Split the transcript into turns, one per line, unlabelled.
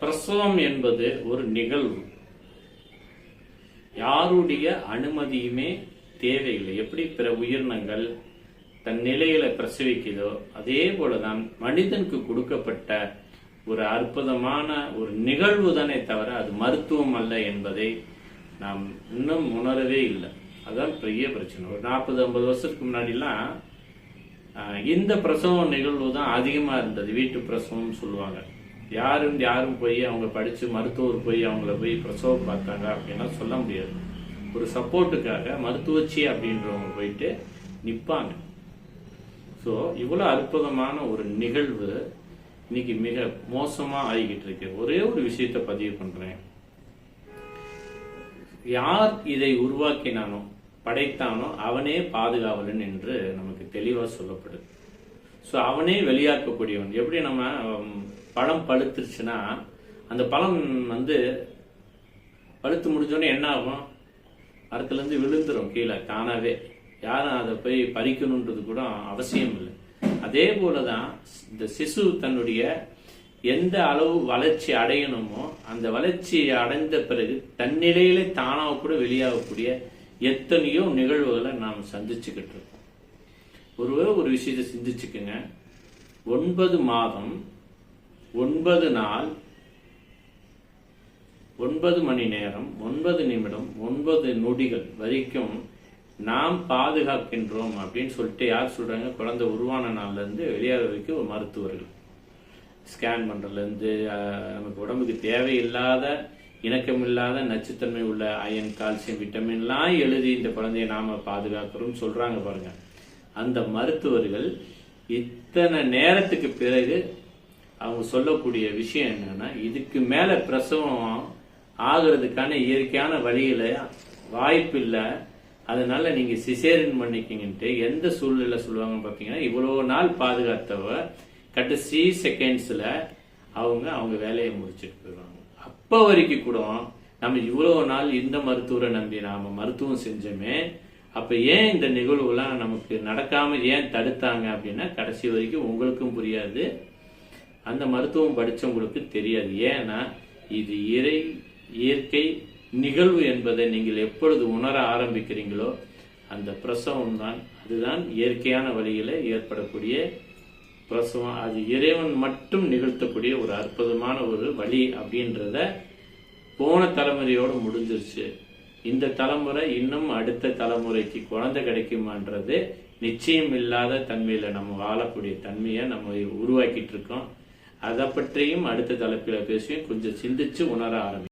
பிரசவம் என்பது ஒரு நிகழ்வு. யாருடைய அனுமதியுமே தேவையில்லை. எப்படி பிற உயிரினங்கள் தன் நிலையில பிரசவிக்குதோ அதே போலதான் மனிதனுக்கு கொடுக்கப்பட்ட ஒரு அற்புதமான ஒரு நிகழ்வு தானே தவிர அது மருத்துவம் அல்ல என்பதை நாம் இன்னும் உணரவே இல்லை. அதுதான் பெரிய பிரச்சனை. ஒரு நாற்பது ஐம்பது வருஷத்துக்கு முன்னாடிலாம் இந்த பிரசவம் நிகழ்வு தான் அதிகமா இருந்தது. வீட்டு பிரசவம் சொல்லுவாங்க. யாரும் யாரும் போய் அவங்க படித்து மருத்துவர் போய் அவங்கள போய் பிரசவம் பார்த்தாங்க அப்படின்னா சொல்ல முடியாது. ஒரு சப்போர்ட்டுக்காக மருத்துவச்சி அப்படின்றவங்க போயிட்டு நிற்பாங்க ஸோ இவ்வளோ அற்புதமான ஒரு நிகழ்வு இன்னைக்கு மிக மோசமாக ஆகிக்கிட்டு இருக்கு. ஒரே ஒரு விஷயத்தை பதிவு பண்ணுறேன் யார் இதை உருவாக்கினானோ படைத்தானோ அவனே பாதுகாவலன் என்று நமக்கு தெளிவாக சொல்லப்படுது. ஸோ அவனே வெளியாக்கக்கூடியவன். எப்படி நம்ம பழம் பழுத்துருச்சுன்னா அந்த பழம் வந்து பழுத்து முடிஞ்சோடனே என்ன ஆகும்? மரத்துல விழுந்துரும் கீழே தானாகவே யாரும் அதை போய் பறிக்கணுன்றது கூட அவசியம் இல்லை. அதே போலதான் இந்த சிசு தன்னுடைய எந்த அளவு வளர்ச்சி அடையணுமோ அந்த வளர்ச்சி அடைந்த பிறகு தன்னிலையிலே தானாக கூட வெளியாகக்கூடிய எத்தனையோ நிகழ்வுகளை நாம் சந்திச்சுக்கிட்டு இருக்கோம். ஒருவே ஒரு விஷயத்தை சிந்திச்சுக்குங்க. ஒன்பது மாதம் ஒன்பது நாள் ஒன்பது மணி நேரம் ஒன்பது நிமிடம் ஒன்பது நொடிகள் வரைக்கும் நாம் பாதுகாக்கின்றோம் அப்படின்னு சொல்லிட்டு யார் சொல்றாங்க? குழந்தை உருவான நாள்ல இருந்து வெளியாக வரைக்கும் ஒரு மருத்துவர்கள். ஸ்கேன் பண்றதுலேருந்து நமக்கு உடம்புக்கு தேவையில்லாத இணக்கமில்லாத நச்சுத்தன்மை உள்ள அயன் கால்சியம் விட்டமின்லாம் எழுதி இந்த குழந்தையை நாம பாதுகாக்கிறோம் சொல்றாங்க பாருங்க. அந்த மருத்துவர்கள் இத்தனை நேரத்துக்கு பிறகு அவங்க சொல்லக்கூடிய விஷயம் என்னன்னா இதுக்கு மேல பிரசவம் ஆகுறதுக்கான இயற்கையான வழியில வாய்ப்பு இல்லை. அதனால நீங்க சிசேரியன் பண்ணிக்கிங்கன்ட்டு எந்த சூழ்நிலை சொல்லுவாங்க பாத்தீங்கன்னா இவ்வளவு நாள் பாதுகாத்தவ கடைசி செகண்ட்ஸ்ல அவங்க அவங்க வேலையை முடிச்சிட்டு போயிடுவாங்க. அப்ப வரைக்கும் கூட நம்ம இவ்வளவு நாள் இந்த மருத்துவரை நம்பி நாம மருத்துவம் செஞ்சோமே அப்ப ஏன் இந்த நிகழ்வுலாம் நமக்கு நடக்காம ஏன் தடுத்தாங்க அப்படின்னா கடைசி வரைக்கும் உங்களுக்கும் புரியாது அந்த மருத்துவம் படித்தவங்களுக்கு தெரியாது. ஏன்னா இது இறை இயற்கை நிகழ்வு என்பதை நீங்கள் எப்பொழுது உணர ஆரம்பிக்கிறீங்களோ அந்த பிரசவம் தான் அதுதான் இயற்கையான வழியில் ஏற்படக்கூடிய பிரசவம். அது இறைவன் மட்டும் நிகழ்த்தக்கூடிய ஒரு அற்புதமான ஒரு வழி அப்படின்றத போன தலைமுறையோடு முடிஞ்சிருச்சு. இந்த தலைமுறை இன்னும் அடுத்த தலைமுறைக்கு குழந்தை கிடைக்குமான்றது நிச்சயம் இல்லாத தன்மையில் நம்ம வாழக்கூடிய தன்மையை நம்ம உருவாக்கிட்டு இருக்கோம். அதை பற்றியும் அடுத்த தலைப்பில் பேசி கொஞ்சம் சிந்திச்சு உணர ஆரம்பி